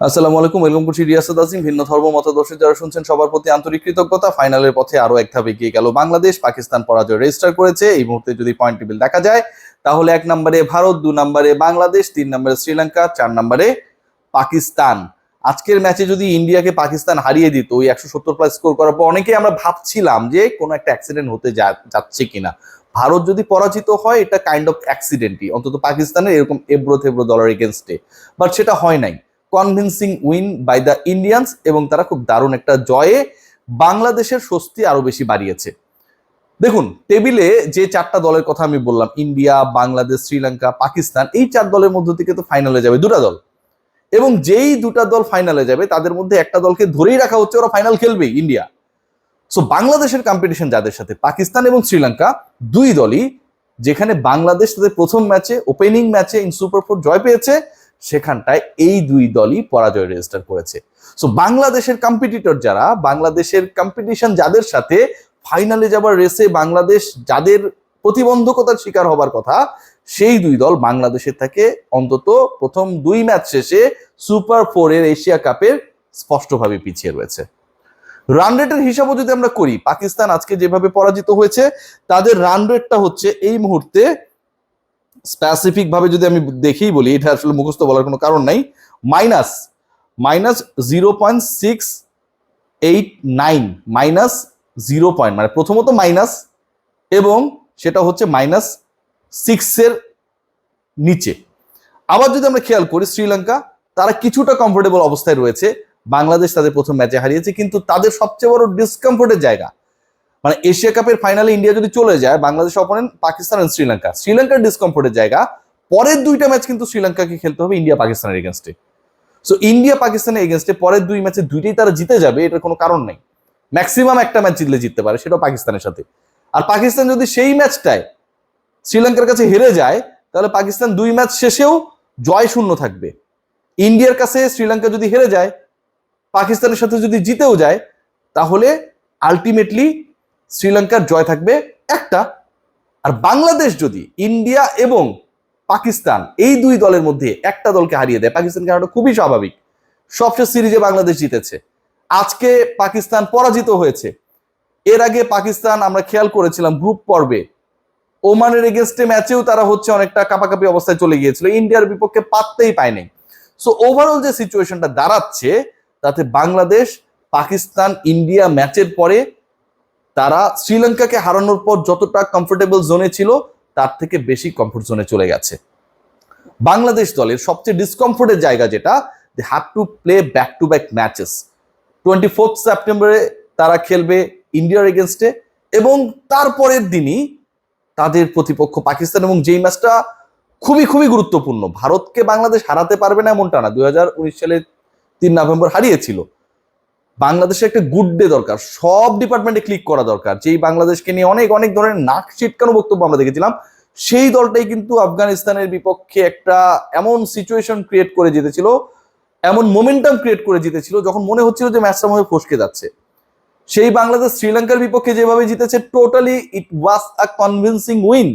আসসালামু আলাইকুম, ওয়েলকাম করছি রিয়াসাদ আজিম। ভিন্ন ধর্ম, মতাদর্শী যারা শুনছেন, সবার প্রতি আন্তরিক কৃতজ্ঞতা। ফাইনালের পথে আরও এক ধাপ এগিয়ে গেল বাংলাদেশ। পাকিস্তান পরাজয় রেজিস্টার করেছে। এই মুহূর্তে যদি পয়েন্ট টেবিল দেখা যায়, তাহলে এক নম্বরে ভারত, দু নম্বরে বাংলাদেশ, তিন নম্বরে শ্রীলঙ্কা, চার নম্বরে পাকিস্তান। আজকের ম্যাচে যদি ইন্ডিয়াকে পাকিস্তান হারিয়ে দিত, ওই একশো সত্তর প্লাস স্কোর করার পর অনেকেই আমরা ভাবছিলাম যে কোনো একটা অ্যাক্সিডেন্ট হতে যাচ্ছে কিনা। ভারত যদি পরাজিত হয়, এটা কাইন্ড অফ অ্যাক্সিডেন্টই অন্তত পাকিস্তানের এরকম এবড়ো থেবড়ো দলের এগেনস্টে বাট সেটা হয় নাই। Convincing win by the Indians এবং তারা খুব দারুণ একটা জয়ে বাংলাদেশের স্বস্তি আরও বেশি বাড়িয়েছে। দেখুন টেবিলে যে চারটা দলের কথা আমি বললাম ইন্ডিয়া বাংলাদেশ শ্রীলঙ্কা পাকিস্তান এই চার দলের মধ্য থেকে তো ফাইনালে যাবে দুটা দল। এবং যেই দুটা দল ফাইনালে যাবে, তাদের মধ্যে একটা দলকে ধরেই রাখা হচ্ছে, ওরা ফাইনাল খেলবেই ইন্ডিয়া সো বাংলাদেশের কম্পিটিশন যাদের সাথে পাকিস্তান এবং শ্রীলঙ্কা দুই দলই যেখানে বাংলাদেশ তাদের প্রথম ম্যাচে ওপেনিং ম্যাচে ইন সুপার ফোর জয় পেয়েছে সেখানটায় এই দুই দলই পরাজয় রেজিস্টার করেছে। সো বাংলাদেশের কম্পিটিটর যারা, বাংলাদেশের কম্পিটিশন যাদের সাথে ফাইনালে যাবার রেসে বাংলাদেশ যাদের প্রতিবন্ধকতার শিকার হবার কথা, সেই দুই দল বাংলাদেশের থেকে অন্তত প্রথম দুই ম্যাচ শেষে সুপার ফোরের এশিয়া কাপের স্পষ্টভাবে পিছিয়ে রয়েছে। রান রেটের হিসাবও যদি আমরা করি, পাকিস্তান আজকে যেভাবে পরাজিত হয়েছে, তাদের রান রেটটা হচ্ছে এই মুহূর্তে স্পেসিফিক ভাবে যদি আমি দেখেই বলি, এটা আসলে মুখস্থ বলার কোনো কারণ নাই minus minus zero point six eight nine minus zero point মানে প্রথমত মাইনাস এবং সেটা হচ্ছে মাইনাস সিক্সের নিচে। আবার যদি আমরা খেয়াল করি, শ্রীলঙ্কা তারা কিছুটা কমফোর্টেবল অবস্থায় রয়েছে, বাংলাদেশ তাদের প্রথম ম্যাচে হারিয়েছে, কিন্তু তাদের সবচেয়ে বড় ডিসকমফোর্টের জায়গা মানে এশিয়া কাপের ফাইনালে ইন্ডিয়া যদি চলে যায় বাংলাদেশ অপোনেন্ট পাকিস্তান এবং শ্রীলঙ্কা। শ্রীলঙ্কার ডিসকমফোর্টের জায়গা, পরের দুইটা ম্যাচ কিন্তু শ্রীলঙ্কাকে খেলতে হবে ইন্ডিয়া পাকিস্তানের এগেনস্টে সো ইন্ডিয়া পাকিস্তানের এগেনস্টে পরের দুই ম্যাচে দুইটাই তারা জিতে যাবে, এটার কোনো কারণ নেই। ম্যাক্সিমাম একটা ম্যাচ জিতলে জিততে পারে, সেটাও পাকিস্তানের সাথে। আর পাকিস্তান যদি সেই ম্যাচটায় শ্রীলঙ্কার কাছে হেরে যায়, তাহলে পাকিস্তান দুই ম্যাচ শেষেও জয় শূন্য থাকবে। ইন্ডিয়ার কাছে শ্রীলঙ্কা যদি হেরে যায়, পাকিস্তানের সাথে যদি জিতেও যায়, তাহলে আলটিমেটলি শ্রীলঙ্কার জয় থাকবে একটা। আর বাংলাদেশ যদি ইন্ডিয়া এবং পাকিস্তান এই দুই দলের মধ্যে একটা দলকে হারিয়ে দেয়, পাকিস্তানকে হারানো খুবই স্বাভাবিক। সবচেয়ে সিরিজে বাংলাদেশ জিতেছে। আজকে পাকিস্তান পরাজিত হয়েছে। এর আগে পাকিস্তান, আমরা খেয়াল করেছিলাম গ্রুপ পর্বে, ওমানের এগেনস্টে ম্যাচেও তারা হচ্ছে অনেকটা কাপাকাপি অবস্থায় চলে গিয়েছিল। ইন্ডিয়ার বিপক্ষে পাততেই পায়নি সো ওভারঅল যে সিচুয়েশনটা দাঁড়াচ্ছে, তাতে বাংলাদেশ, পাকিস্তান, ইন্ডিয়া ম্যাচের পরে তারা শ্রীলঙ্কাকে হারানোর পর যতটা কমফোর্টেবল জোনে ছিল, তার থেকে বেশি কমফোর্ট জোনে চলে গেছে। বাংলাদেশ দলের সবচেয়ে ডিসকমফোর্টের জায়গা যেটা they have to play back to back matches twenty fourth সেপ্টেম্বরে তারা খেলবে ইন্ডিয়ার এগেনস্টে এবং তারপরের দিনই তাদের প্রতিপক্ষ পাকিস্তান এবং যেই ম্যাচটা খুবই খুবই গুরুত্বপূর্ণ, ভারতকে বাংলাদেশ হারাতে পারবে না এমনটা না, দুই হাজার উনিশ সালে তিন নভেম্বর হারিয়েছিল। বাংলাদেশে একটা গুড ডে দরকার। সব ডিপার্টমেন্টে ক্লিক করা দরকার। যেই বাংলাদেশকে নিয়ে অনেক অনেক ধরনের নাক ছিটকানো বক্তব্য আমরা দেখেছিলাম, সেই দলটাই কিন্তু আফগানিস্তানের বিপক্ষে একটা এমন সিচুয়েশন ক্রিয়েট করে জিতেছিল, এমন মোমেন্টাম ক্রিয়েট করে জিতেছিল, যখন মনে হচ্ছিল যে ম্যাচটা মনে ফসকে যাচ্ছে। সেই বাংলাদেশ শ্রীলঙ্কার বিপক্ষে যেভাবে জিতেছে totally it was a convincing win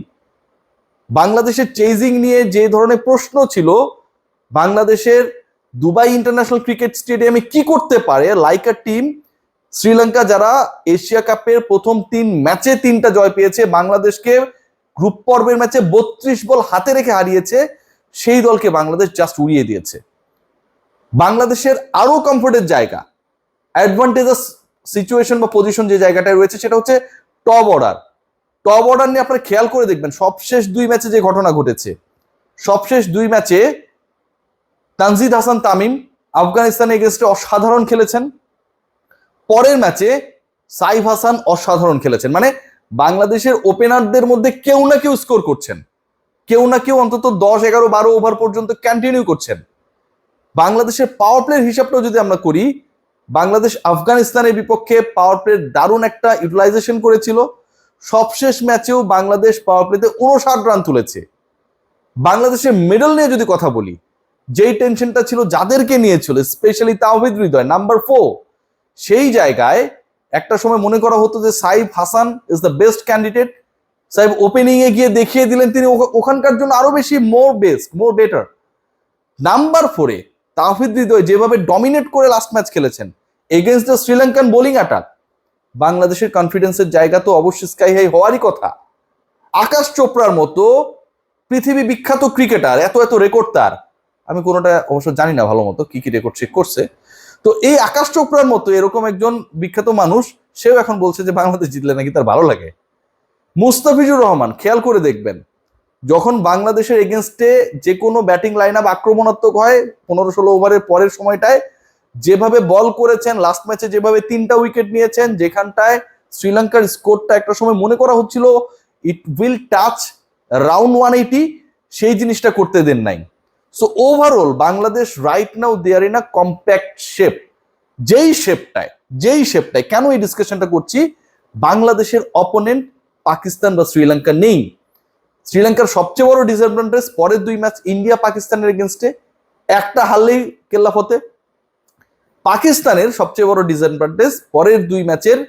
বাংলাদেশের চেজিং নিয়ে যে ধরনের প্রশ্ন ছিল, বাংলাদেশের দুবাই ইন্টারন্যাশনাল ক্রিকেট স্টেডিয়ামে কি করতে পারে? লাইক টিম শ্রীলঙ্কা যারা এশিয়া কাপের প্রথম তিন ম্যাচে তিনটা জয় পেয়েছে, বাংলাদেশকে গ্রুপ পর্বের ম্যাচে বত্রিশ বল হাতে রেখে হারিয়েছে, সেই দলকে বাংলাদেশ জাস্ট উড়িয়ে দিয়েছে। বাংলাদেশের আরও কমফোর্টের জায়গা অ্যাডভান্টেজাস সিচুয়েশন বা পজিশন যে জায়গাটায় রয়েছে সেটা হচ্ছে টপ অর্ডার টপ অর্ডার নিয়ে আপনারা খেয়াল করে দেখবেন, সবশেষ দুই ম্যাচে যে ঘটনা ঘটেছে, সবশেষ দুই ম্যাচে তানজিদ হাসান তামিম আফগানিস্তানের এগেনস্টে অসাধারণ খেলেছেন। পরের ম্যাচে সাইফ হাসান অসাধারণ খেলেছেন। মানে বাংলাদেশের ওপেনারদের মধ্যে কেউ না কেউ স্কোর করছেন। কেউ না কেউ অন্তত দশ, এগারো, বারো ওভার পর্যন্ত কন্টিনিউ করছেন। বাংলাদেশের পাওয়ার প্লের হিসাবটাও যদি আমরা করি, বাংলাদেশ আফগানিস্তানের বিপক্ষে পাওয়ার প্লের দারুণ একটা ইউটিলাইজেশন করেছিল। সবশেষ ম্যাচেও বাংলাদেশ পাওয়ার প্লেতে উনষাট রান তুলেছে। বাংলাদেশের মেডেল নিয়ে যদি কথা বলি যেই টেনশনটা ছিল যাদেরকে নিয়েছিল specially Towhid Hridoy number four সেই জায়গায় একটা সময় মনে করা হতো যে Saif Hasan is the best candidate Saif opening এ গিয়ে দেখিয়ে দিলেন তিনি, ওখা- ওখানকার জন্য আরও বেশি more best more better number ফোরে তাহিদ হৃদয় যেভাবে ডমিনেট করে লাস্ট ম্যাচ খেলেছেন against the Sri Lankan bowling attack বাংলাদেশের কনফিডেন্সের জায়গা তো অবশ্যই স্কাই হাই হওয়ারই কথা। আকাশ চোপড়ার মতো পৃথিবী বিখ্যাত ক্রিকেটার এত এত রেকর্ড তার। আমি কোনোটা অবশ্য জানি না ভালো মতো কি কি রেকর্ড চেক করছে। তো এই আকাশ চোপড়ার মতো এরকম একজন বিখ্যাত মানুষ, সেও এখন বলছে যে বাংলাদেশ জিতলে নাকি তার ভালো লাগে। মুস্তাফিজুর রহমান, খেয়াল করে দেখবেন, যখন বাংলাদেশের এগেনস্টে যে কোনো ব্যাটিং লাইন আপ আক্রমণাত্মক হয় পনেরো ষোলো ওভারের পরের সময়টায়, যেভাবে বল করেছেন লাস্ট ম্যাচে যেভাবে তিনটা উইকেট নিয়েছেন, যেখানটায় শ্রীলঙ্কার স্কোরটা একটা সময় মনে করা হচ্ছিল it will touch round one eighty সেই জিনিসটা করতে দেন নাই। So overall Bangladesh right now there in a compact shape যেই শেপটায় যেই শেপটায় কেন এই ডিসকাশনটা করছি? বাংলাদেশের অপোনেন্ট পাকিস্তান বা শ্রীলঙ্কা নেই। শ্রীলঙ্কার সবচেয়ে বড় ডিসঅ্যাডভান্টেজ পরের দুই ম্যাচ ইন্ডিয়া পাকিস্তানের এগেনস্টে একটা হারলেই কেল্লা হতে পাকিস্তানের সবচেয়ে বড় ডিসঅ্যাডভান্টেজ পরের দুই ম্যাচের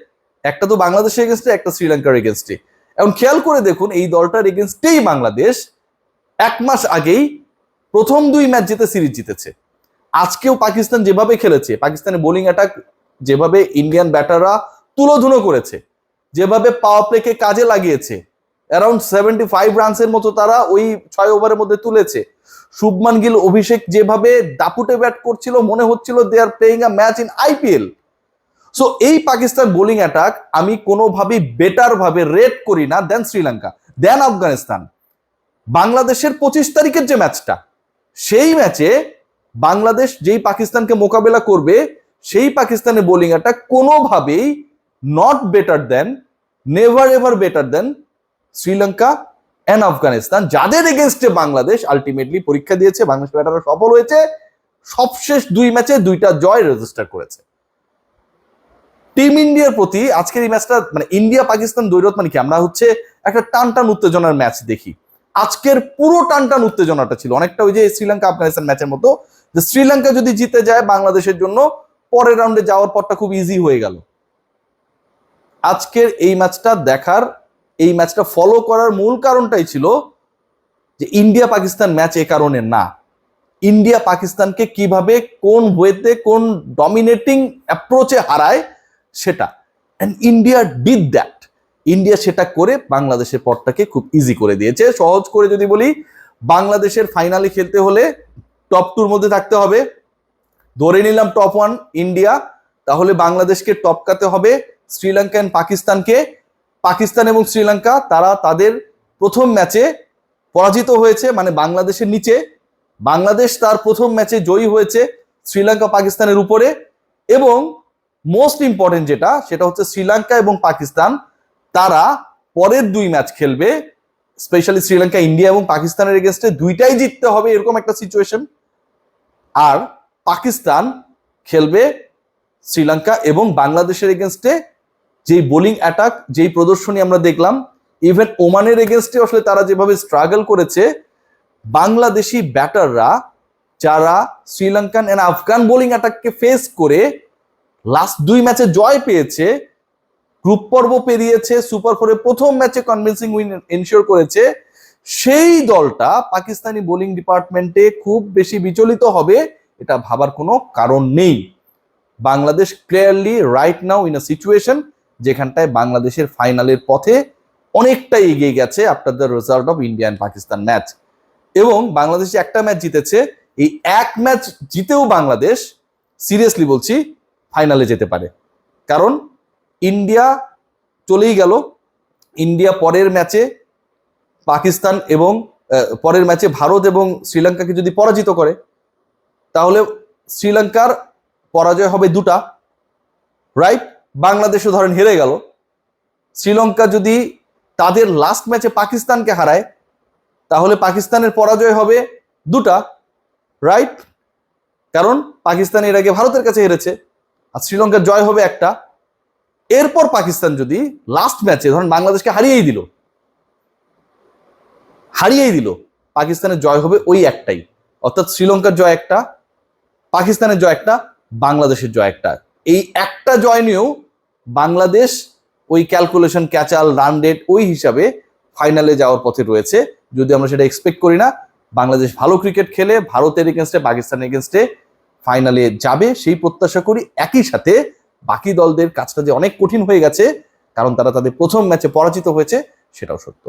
একটা তো বাংলাদেশের এগেনস্টে একটা শ্রীলঙ্কার এগেনস্টে এখন খেয়াল করে দেখুন, এই দলটার এগেনস্টেই বাংলাদেশ এক মাস আগেই প্রথম দুই ম্যাচ জিতে সিরিজ জিতেছে। আজকেও পাকিস্তান যেভাবে খেলেছে, পাকিস্তানের বোলিং অ্যাটাক যেভাবে ইন্ডিয়ান ব্যাটাররা তুলোধুনো করেছে, যেভাবে পাওয়ার প্লেকে কাজে লাগিয়েছে অ্যারাউন্ড সেভেন্টি ফাইভ রানসের মতো তারা ওই ছয় ওভারের মধ্যে তুলেছে। শুভমান গিল, অভিষেক যেভাবে দাপুটে ব্যাট করছিল, মনে হচ্ছিল they are playing a match in IPL so এই পাকিস্তান বোলিং অ্যাটাক আমি কোনোভাবেই বেটার ভাবে রেট করি না দেন শ্রীলঙ্কা দেন আফগানিস্তান বাংলাদেশের পঁচিশ তারিখের যে ম্যাচটা সেই ম্যাচে বাংলাদেশ যেই পাকিস্তানকে মোকাবেলা করবে, সেই পাকিস্তানের বোলিং অ্যাটাক কোনোভাবেই not better than never ever better than Sri Lanka and Afghanistan. যাদের এগেনস্টে বাংলাদেশ আলটিমেটলি পরীক্ষা দিয়েছে, বাংলাদেশ ব্যাটাররা সফল হয়েছে, সবশেষ দুই ম্যাচে দুইটা জয় রেজিস্টার করেছে। টিম ইন্ডিয়ার প্রতি আজকের এই ম্যাচটা মানে ইন্ডিয়া পাকিস্তান দৈরত মানে কি? আমরা হচ্ছে একটা টান টান উত্তেজনার ম্যাচ দেখি। আজকের পুরো টান টান উত্তেজনাটা ছিল। অনেকটা ওই যে শ্রীলঙ্কা আফগানিস্তান ম্যাচের মতো, যে শ্রীলঙ্কা যদি জিতে যায় বাংলাদেশের জন্য, পরের রাউন্ডে যাওয়ার পরটা খুব ইজি হয়ে গেল। আজকের এই ম্যাচটা দেখার, এই ম্যাচটা ফলো করার মূল কারণটাই ছিল যে ইন্ডিয়া পাকিস্তান ম্যাচ এ কারণে না। ইন্ডিয়া পাকিস্তানকে কীভাবে, কোন ওয়েতে কোন ডমিনেটিং অ্যাপ্রোচে হারায়, সেটা। And India did that India সেটা করে বাংলাদেশের পথটাকে খুব ইজি করে দিয়েছে। সহজ করে যদি বলি, বাংলাদেশের ফাইনালে খেলতে হলে টপ টুর মধ্যে থাকতে হবে। ধরে নিলাম টপ ওয়ান ইন্ডিয়া তাহলে বাংলাদেশকে টপকাতে হবে শ্রীলঙ্কা অ্যান্ড পাকিস্তানকে পাকিস্তান এবং শ্রীলঙ্কা তারা তাদের প্রথম ম্যাচে পরাজিত হয়েছে মানে বাংলাদেশের নিচে। বাংলাদেশ তার প্রথম ম্যাচে জয়ী হয়েছে শ্রীলঙ্কা পাকিস্তানের উপরে। এবং মোস্ট ইম্পর্টেন্ট যেটা, সেটা হচ্ছে শ্রীলঙ্কা এবং পাকিস্তান। তারা পরের দুই ম্যাচ খেলবে স্পেশালি শ্রীলঙ্কা, ইন্ডিয়া এবং পাকিস্তানের এগেনস্টে দুইটাই জিততে হবে এরকম একটা সিচুয়েশন আর পাকিস্তান খেলবে শ্রীলঙ্কা এবং বাংলাদেশের এগেনস্টে যেই বোলিং অ্যাটাক যেই প্রদর্শনী আমরা দেখলাম ইভেন ওমানের এগেনস্টে আসলে তারা যেভাবে স্ট্রাগল করেছে, বাংলাদেশি ব্যাটাররা যারা শ্রীলঙ্কান অ্যান্ড আফগান বোলিং অ্যাটাককে ফেস করে লাস্ট দুই ম্যাচে জয় পেয়েছে গ্রুপ পর্ব পেরিয়েছে, সুপার ফোরে প্রথম ম্যাচে কনভিন্সিং উইন এনশিওর করেছে। সেই দলটা পাকিস্তানি বোলিং ডিপার্টমেন্টে খুব বেশি বিচলিত হবে, এটা ভাবার কোনো কারণ নেই। Bangladesh clearly right now in a situation যেখানটায় বাংলাদেশের ফাইনালের পথে অনেকটাই এগিয়ে গেছে after the result of India Pakistan match এবং বাংলাদেশ একটা ম্যাচ জিতেছে, এই এক ম্যাচ জিতেও বাংলাদেশ সিরিয়াসলি বলছি ফাইনালে যেতে পারে। কারণ ইন্ডিয়া চলেই গেল। ইন্ডিয়া পরের ম্যাচে পাকিস্তান এবং পরের ম্যাচে ভারত এবং শ্রীলঙ্কাকে যদি পরাজিত করে, তাহলে শ্রীলঙ্কার পরাজয় হবে দুটা। রাইট বাংলাদেশও ধরেন হেরে গেল। শ্রীলঙ্কা যদি তাদের লাস্ট ম্যাচে পাকিস্তানকে হারায়, তাহলে পাকিস্তানের পরাজয় হবে দুটা। রাইট কারণ পাকিস্তান এর আগে ভারতের কাছে হেরেছে, আর শ্রীলঙ্কার জয় হবে একটা। এরপর পাকিস্তান যদি লাস্ট ম্যাচে ধরেন বাংলাদেশকে হারিয়েই দিল হারিয়েই দিল, পাকিস্তানের জয় হবে ওই একটাই। অর্থাৎ শ্রীলঙ্কার জয় একটা, পাকিস্তানের জয় একটা, বাংলাদেশের জয় একটা। এই একটা জয় নিয়েও বাংলাদেশ ওই ক্যালকুলেশন ক্যাচাল রান রেট ওই হিসাবে ফাইনালে যাওয়ার পথে রয়েছে। যদি আমরা সেটা এক্সপেক্ট করি না, বাংলাদেশ ভালো ক্রিকেট খেলে, ভারতের এগেনস্টে পাকিস্তানের এগেনস্টে ফাইনালে যাবে, সেই প্রত্যাশা করি একই সাথে বাকি দলদের কাজটা যে অনেক কঠিন হয়ে গেছে, কারণ তারা তাদের প্রথম ম্যাচে পরাজিত হয়েছে, সেটাও সত্য।